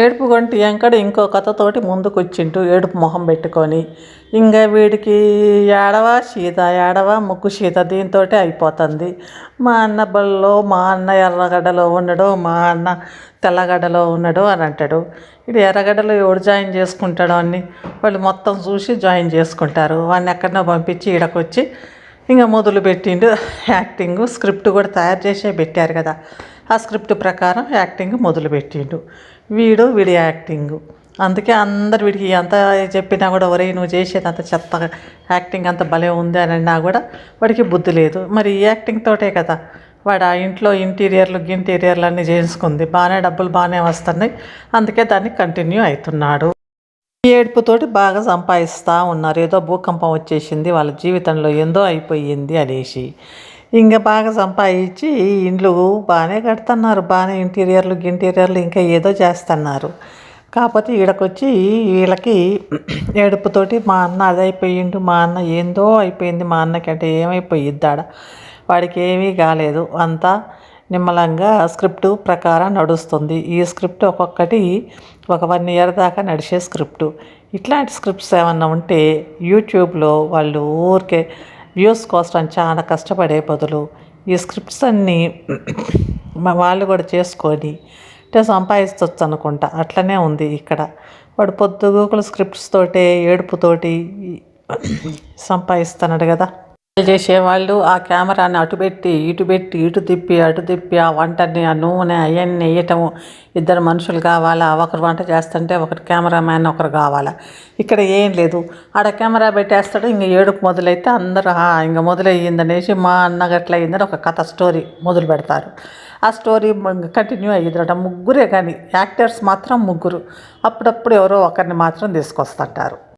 ఏడుపు గొంటి వెంకడు ఇంకో కథతోటి ముందుకు ఏడుపు మొహం పెట్టుకొని ఇంకా వీడికి ఏడవా సీత ఏడవా ముక్కు సీత దీంతో అయిపోతుంది. మా అన్న బళ్ళో మా అన్న ఎర్రగడ్డలో ఉన్నాడు మా అన్న తెల్లగడ్డలో ఉన్నాడు అని అంటాడు. ఇది ఎర్రగడ్డలో ఎవడు జాయిన్ చేసుకుంటాడు అని వాళ్ళు మొత్తం చూసి జాయిన్ చేసుకుంటారు. వాడిని ఎక్కడనో పంపించి ఈడకొచ్చి ఇంకా మొదలు పెట్టిండు యాక్టింగ్ స్క్రిప్ట్ కూడా తయారు చేసే పెట్టారు కదా. ఆ స్క్రిప్ట్ ప్రకారం యాక్టింగ్ మొదలుపెట్టిండు. వీడు వీడి యాక్టింగ్. అందుకే అందరు వీడికి ఎంత చెప్పినా కూడా ఒరే నువ్వు చేసేది అంత చెత్త యాక్టింగ్ అంత భలే ఉంది అని అన్నా కూడా వాడికి బుద్ధి లేదు. మరి ఈ యాక్టింగ్ తోటే కదా వాడు ఆ ఇంట్లో ఇంటీరియర్లు గింటీరియర్లు అన్నీ చేసుకుంది బాగానే డబ్బులు బాగానే వస్తున్నాయి. అందుకే దాన్ని కంటిన్యూ అవుతున్నాడు. ఈ ఏడుపుతోటి బాగా సంపాదిస్తూ ఉన్నారు. ఏదో భూకంపం వచ్చేసింది వాళ్ళ జీవితంలో ఏందో అయిపోయింది అనేసి. ఇంకా బాగా సంపాదించి ఇండ్లు బాగానే కడుతున్నారు. బాగానే ఇంటీరియర్లు గింటీరియర్లు ఇంకా ఏదో చేస్తున్నారు. కాకపోతే ఈడకొచ్చి వీళ్ళకి ఏడుపుతోటి మా అన్న అది అయిపోయిండు మా అన్న ఏందో అయిపోయింది మా అన్నకి అంటే ఏమైపోయిద్దాడ వాడికి ఏమీ కాలేదు. అంతా నిమ్మలంగా స్క్రిప్ట్ ప్రకారం నడుస్తుంది. ఈ స్క్రిప్ట్ ఒక్కొక్కటి ఒక వన్ ఇయర్ దాకా నడిచే స్క్రిప్ట్. ఇట్లాంటి స్క్రిప్ట్స్ ఏమన్నా ఉంటే యూట్యూబ్లో వాళ్ళు ఊరికే వ్యూస్ కోసం చాలా కష్టపడే బదులు ఈ స్క్రిప్ట్స్ అన్నీ మా వాళ్ళు కూడా చేసుకొని అంటే సంపాదించవచ్చు అనుకుంటా. అట్లనే ఉంది ఇక్కడ. వాడు పొద్దుగూకులు స్క్రిప్ట్స్ తోటే ఏడుపుతోటి సంపాదిస్తున్నాడు కదా. చేసేవాళ్ళు ఆ కెమెరాని అటు పెట్టి ఇటు పెట్టి ఇటు తిప్పి అటు తిప్పి ఆ వంటని ఆ నూనె అవన్నీ వేయటము. ఇద్దరు మనుషులు కావాలా? ఒకరు వంట చేస్తుంటే ఒకరు కెమెరామ్యాన్ ఒకరు కావాలా? ఇక్కడ ఏం లేదు. ఆడ కెమెరా పెట్టేస్తాడు ఇంక ఏడుపు మొదలైతే అందరూ ఇంక మొదలయ్యిందనేసి మా అన్న గట్ల ఒక కథ స్టోరీ మొదలు పెడతారు. ఆ స్టోరీ కంటిన్యూ అయ్యిందట ముగ్గురే కానీ యాక్టర్స్ మాత్రం ముగ్గురు. అప్పుడప్పుడు ఎవరో ఒకరిని మాత్రం తీసుకొస్తుంటారు.